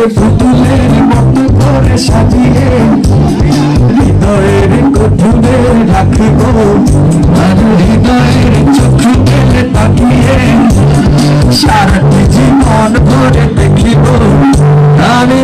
তোরে পুতুলের মতো করে সাজিয়ে হৃদয়ের কঠুরে রাখিব। আর হৃদয়ের চোখে মেলে তাকিয়ে সারাটি জীবন ভরে দেখিব। আমি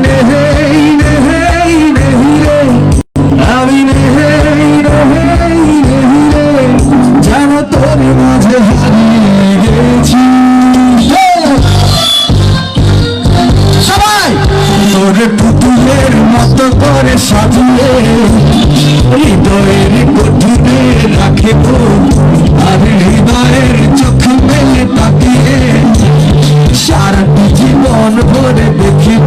সাজিয়ে হৃদয়ের গঠনে রাখিব। আর হৃদয়ের চোখ মেলে তাকিয়ে সারাটি জীবন ভরে দেখিব।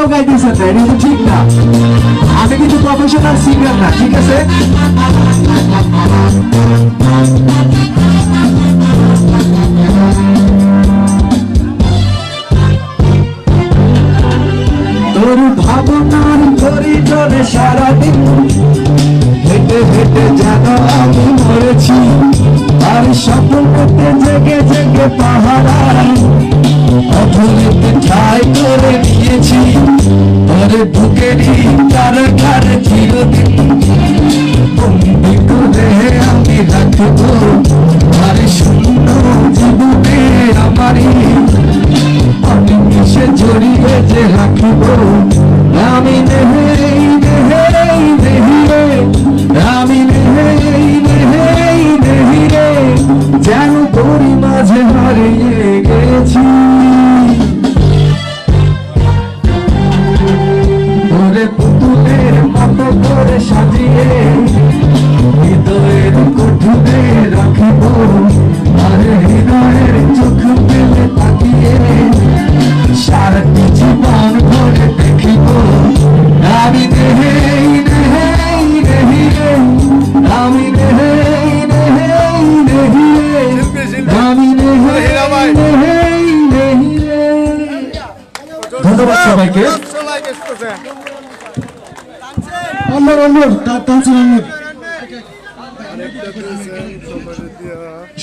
কেউ গাইতেছেন না এটা ঠিক না। আমি কিন্তু প্রফেশনাল সিঙ্গার না, ঠিক আছে? সারাদিন হেঁটে হেঁটে যেন আমি মরেছি। আর স্বপ্নতে জেগে জেগে পাহারায় নিয়েছি তোর বুকেরই তার ঘর চিরদিন।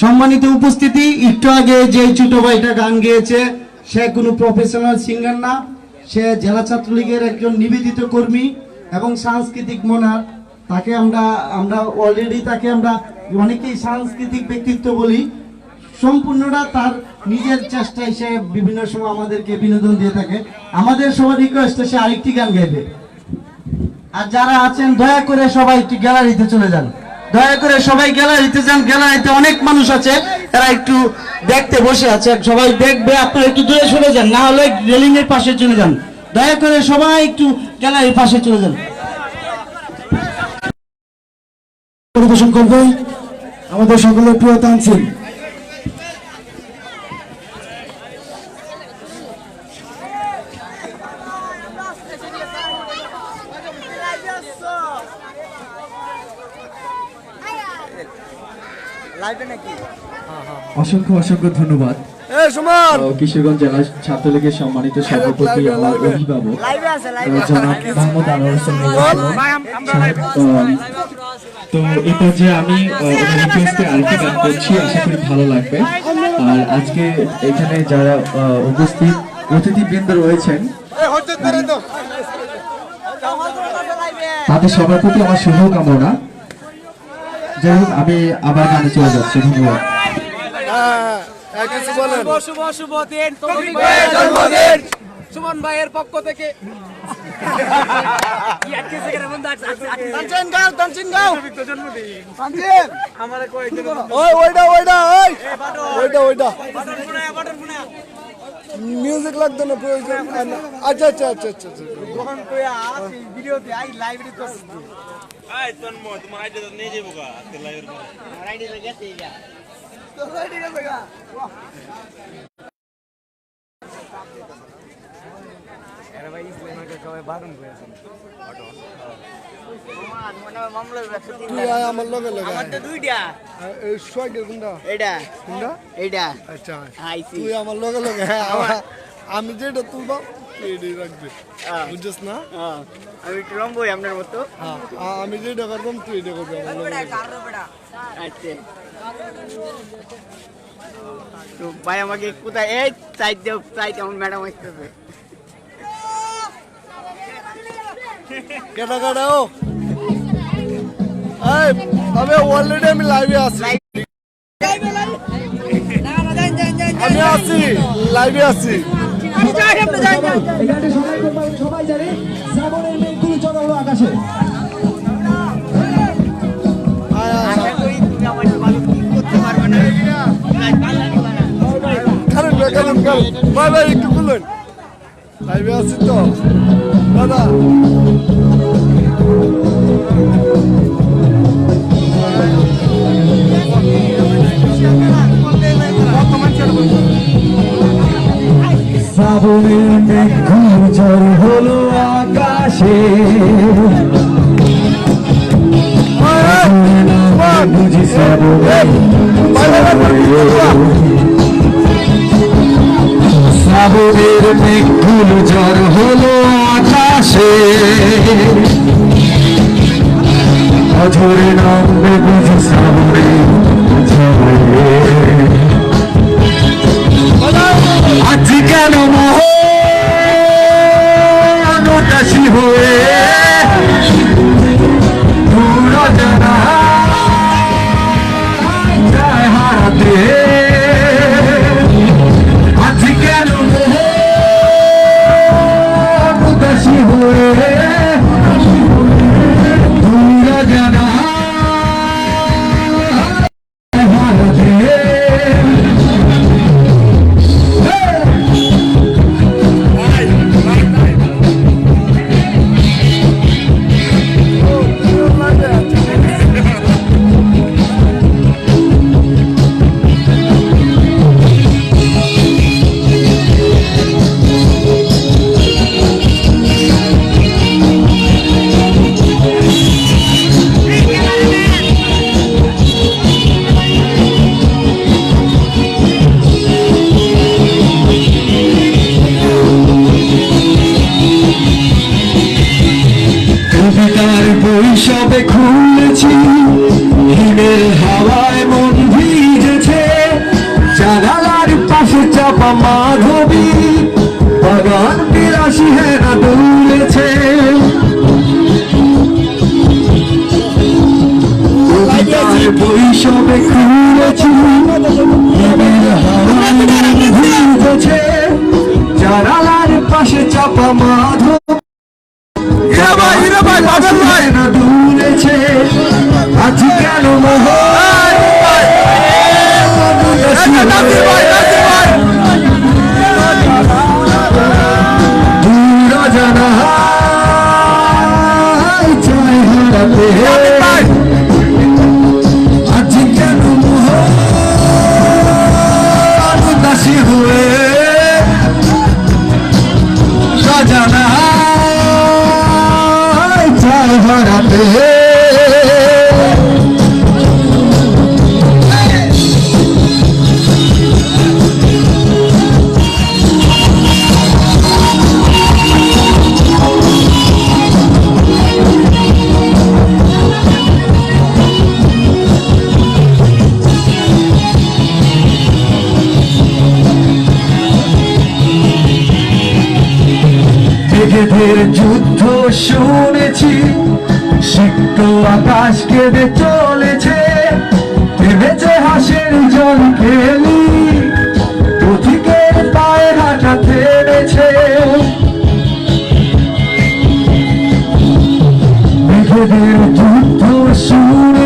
সম্মানিত উপস্থিতি, একটু আগে যে ছোট ভাইটা গান গেয়েছে, সে কোনো প্রফেশনাল সিঙ্গার না, সে জেলা ছাত্রলীগের একজন নিবেদিত কর্মী এবং সাংস্কৃতিক মনার তাকে আমরা আমরা অলরেডি তাকে আমরা অনেকেই সাংস্কৃতিক ব্যক্তিত্ব বলি। সম্পূর্ণটা তার নিজের চেষ্টায় সে বিভিন্ন সময় আমাদেরকে বিনোদন দিয়ে থাকে। আমাদের সবার রিকোয়েস্টে সে আরেকটি গান গাইবে। আর যারা আছেন, দয়া করে সবাই একটু গ্যালারিতে চলে যান। দয়া করে সবাই গ্যালারিতে যান। গ্যালারিতে অনেক মানুষ আছে তারা একটু দেখতে বসে আছে। সবাই দেখবে, আপনারা একটু দূরে সরে যান, না হলে রেলিং এর পাশে চলে যান। দয়া করে সবাই একটু গ্যালারির পাশে চলে যান। পরিবেশন করবে আমাদের সকলের প্রিয় তানসিল লাইভে নাকি অসংখ্য অসংখ্য ধন্যবাদ। কিশোরগঞ্জ জেলা ছাত্রলীগের সম্মানিত সভাপতি আমার অভিভাবক জনাব মোহাম্মদ আনোয়ার হোসেন তো এই পর্যায়ে আমি রিকোয়েস্টে আরেকটি গান করছি আশা করি ভালো লাগবে। আর আজকে এখানে যারা উপস্থিত অতিথিবৃন্দ রয়েছেন তাদের সবার প্রতি আমার শুভকামনা। যাই হোক আমি আবার গানে চলে যাচ্ছি ধন্যবাদ। শুভ শুভ শুভ দিন। জন্মদিন সুমন ভাইয়ের পক্ষ থেকে মিউজিক লাগতো না প্রয়োজন আচ্ছা আচ্ছা আচ্ছা আচ্ছা আচ্ছা। ভিডিওতে আই লাইব্রেরি করছি আয় তন্ম তোমার আইডি নিয়ে যাব গা আজকে লাইভের পরে। তুই আয় আমার লগে লগে আয়। দুইটা এই সোয়াগের গুন্ডা এইটা গুন্ডা এইটা আচ্ছা তুই আমার লগে লগে আমি যেটা তুলব তুই এটাই রাখবি বুঝছিস না? আমি একটু লম্বই আপনার মতো। হ্যাঁ। আমি যেটা তুই এটা করবি। আচ্ছা। তো ভাই আমাকে কোথায় এই সাইড দেও সাইড আমার ম্যাডাম আসতেছে। কেটা কেটা ও? এই তবে অলরেডি আমি লাইভে আছি। আমি আছি লাইভে আছি। এখানে সবাই সবাই জানে শ্রাবণের মেঘগুলো চড়া হলো আকাশে। ভাই ভাই একটু বলুন লাইভে আছি তো। দাদা। শ্রাবণের মেঘগুলো ঝড় হলো আকাশে। বুঝি শ্রাবণের মেঘগুলো ঝড় হলো আকাশে। অঝরে নামবে বুঝি শ্রাবণের ঝড়ে আজ কেন মোহনদাসী হয়ে দূর জানা যায় হারাতে হাওয়ায় মন ভিজেছে জানালার পাশে চাপা মাধবী। দূরেছে। আজ কেন দূর জানা চাই হারাতে। মেঘের যুদ্ধ শুনেছি, সিক্ত আকাশ কেঁদে চলেছে ভেবেছে হাসির জল খেলি, পথিকের পায়ে হাঁটা থেমেছে। মেঘেদের যুদ্ধ শুনেছি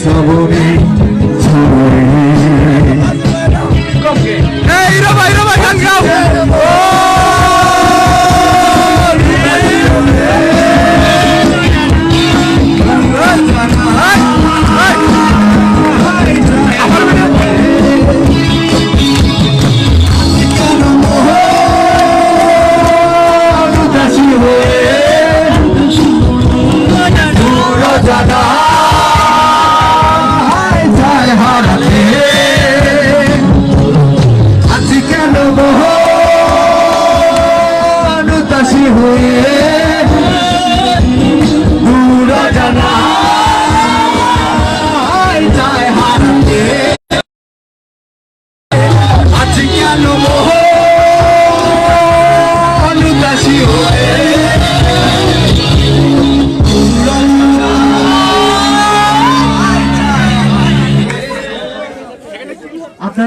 বুঝি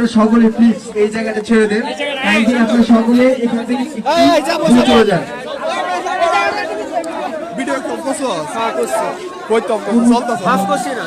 আপনারা সকলে প্লিজ এই জায়গাটা ছেড়ে দেন। কাইন্ডলি আপনারা সকলে এখান থেকে একটু চলে যান। ভিডিও করছ হ্যাঁ করছি। কইতাম চলতেছে। হাফ করছি না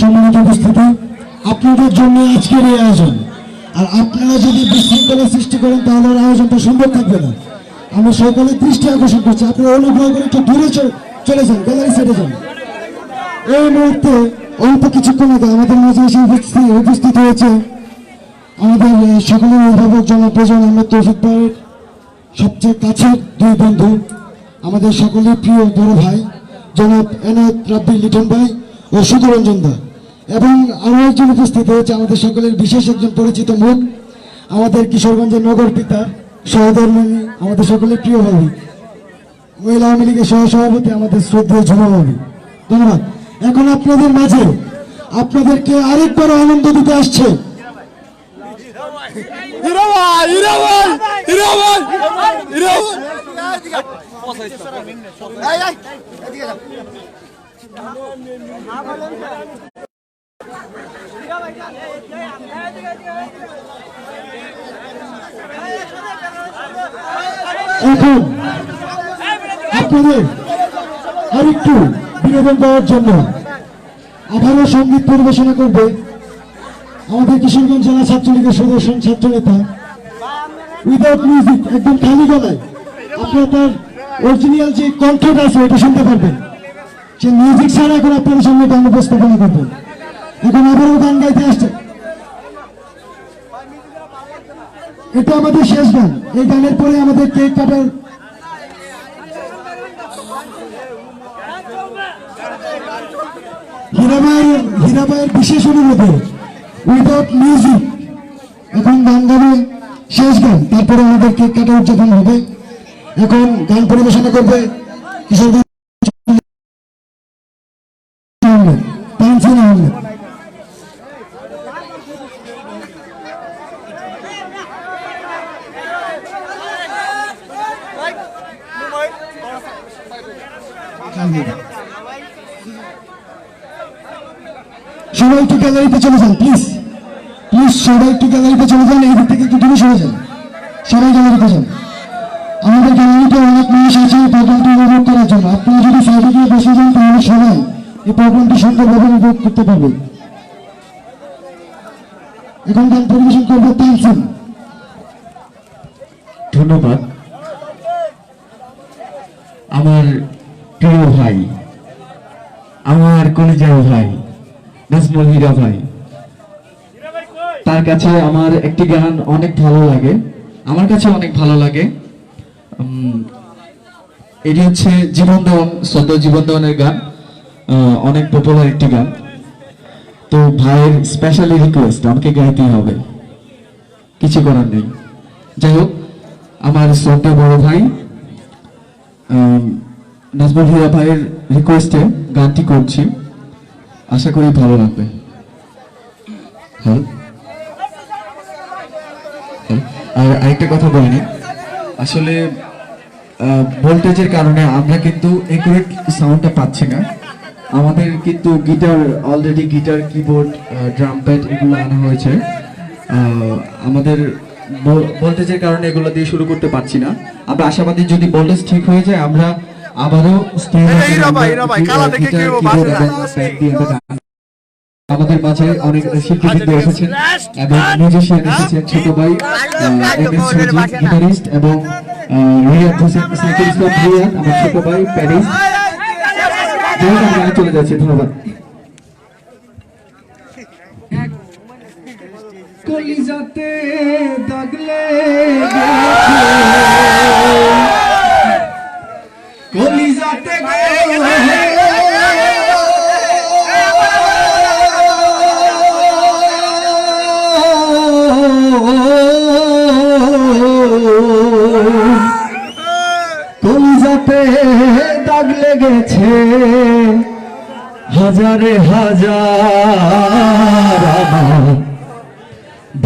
সম্মানিত উপস্থিতি, আপনাদের জন্য আজকের এই আয়োজন। আর আপনারা যদি বিশৃঙ্খলা সৃষ্টি করেন, তাহলে আয়োজনটা সুন্দর থাকবে না। আমি সকলের দৃষ্টি আকর্ষণ করছি। আপনারা অনুগ্রহ করে একটু দূরে চলে যান গ্যালারি সাইডে যান। এই মুহূর্তে অল্প কিছুক্ষণ আগে আমাদের মাঝে এসে উপস্থিত হয়েছে আমাদের সকলের অভিভাবক জনাব প্রজন আহমেদ তৌফিক ভাইয়ের সবচেয়ে কাছের দুই বন্ধু, আমাদের সকলের প্রিয় বড় ভাই, জনাব এনায়ত রাব্বি লিটন ভাই ও সুধরঞ্জন দা। এবং আরও একজন উপস্থিত হয়েছে আমাদের সকলের বিশেষ একজন পরিচিত মুখ, আমাদের কিশোরগঞ্জের নগর পিতা সহধর্মিনী আমাদের সকলের প্রিয় ভাবি। মহিলা আওয়ামী লীগের সহসভাপতি, আমাদের শ্রদ্ধেয় ঝুমা ভাবি। ধন্যবাদ। এখন আপনাদের মাঝে আপনাদেরকে আরেকবার আনন্দ দিতে আসছে। হিরো ভাই হিরো ভাই এখন আপনাদের আরেকটু বিনোদন দেওয়ার জন্য আবারও সংগীত পরিবেশনা করবে আমাদের কিশোরগঞ্জ জেলা ছাত্রলীগের সুদর্শন ছাত্রনেতা উইদাউট মিউজিক একদম খালি গলায়। আপনারা তার অরিজিনাল যে কণ্ঠটা আছে, ওটা শুনতে পারবেন। সে মিউজিক ছাড়া এখন আপনাদের সামনে গান উপস্থাপনা করবেন এখন আবারও গান গাইতে আসছে। এটা আমাদের শেষ গান। এই গানের পরে আমাদের কেক কাটার হীরাবাইয়ের হীরাবাইয়ের বিশেষ অনুরোধে উইথাউট মিউজিক এখন গান গাবে শেষ গান। তারপরে আমাদের কেক কাটা উদযাপন হবে। এখন গান পরিবেশন করবে Thank you. সবাই একটু গ্যালারিতে চলে যান প্লিজ প্লিজ সবাই একটু গ্যালারিতে চলে যান, এই থেকে একটু দূরে সরে যান। সবাই গ্যালারিতে যান। আমাদের গ্যালারিতে অনেক মানুষ আছে, এই প্রোগ্রামটি উপভোগ করার জন্য। আপনারা যদি সাইডে গিয়ে বসে যান, তাহলে সবাই এই প্রোগ্রামটি সুন্দরভাবে উপভোগ করতে পারবে। এখন গান পরিবেশন করবে তানসিন ধন্যবাদ। আমার প্রিয় ভাই, আমার কলিজার ভাই নাজমুল হীরা ভাই। তার কাছে আমার একটি গান অনেক ভালো লাগে। আমার কাছে অনেক ভালো লাগে। এটি হচ্ছে জীবন দেওয়ান সদ্য জীবন দেওয়ানের গান অনেক পপুলার একটি গান। তো ভাইয়ের স্পেশালি রিকোয়েস্ট আমাকে গাইতেই হবে। কিছু করার নেই। যাই হোক, আমার শ্রদ্ধা বড় ভাই নাজমুল হিরা ভাইয়ের রিকোয়েস্টে গানটি করছি। আশা করি ভালো লাগবে। Hello hello. আর আরেকটা কথা বলিনি। আসলে ভোল্টেজের কারণে আমরা কিন্তু একুরেট সাউন্ডটা পাচ্ছি না। আমাদের কিন্তু guitar already guitar keyboard drum pad এগুলো আনা হয়েছে। আমাদের ভোল্টেজের কারণে এগুলো দিয়ে শুরু করতে পারছি না। আমরা আশাবাদী যদি ভোল্টেজ ঠিক হয়ে যায়, আমরা আবারও আমাদের মাঝে অনেক শিল্পীবৃন্দ এসেছেন এবং মিউজিশিয়ান এসেছেন ছোট ভাই গিটারিস্ট এবং রিয়াদ হোসেন সাইকেল রিয়াদ আমার ছোট ভাই প্যারিস। চলে যাচ্ছি ধন্যবাদ। কলিজাতে দাগলে কলিজাতে দাগ লেগেছে হাজারে হাজার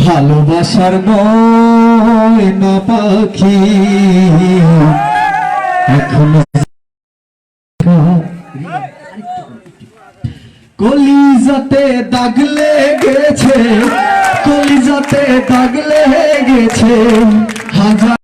ভালোবাসার ময়না পাখি। এখন কলিজাতে দাগ লেগেছে কলিজাতে দাগ লেগেছে হাজার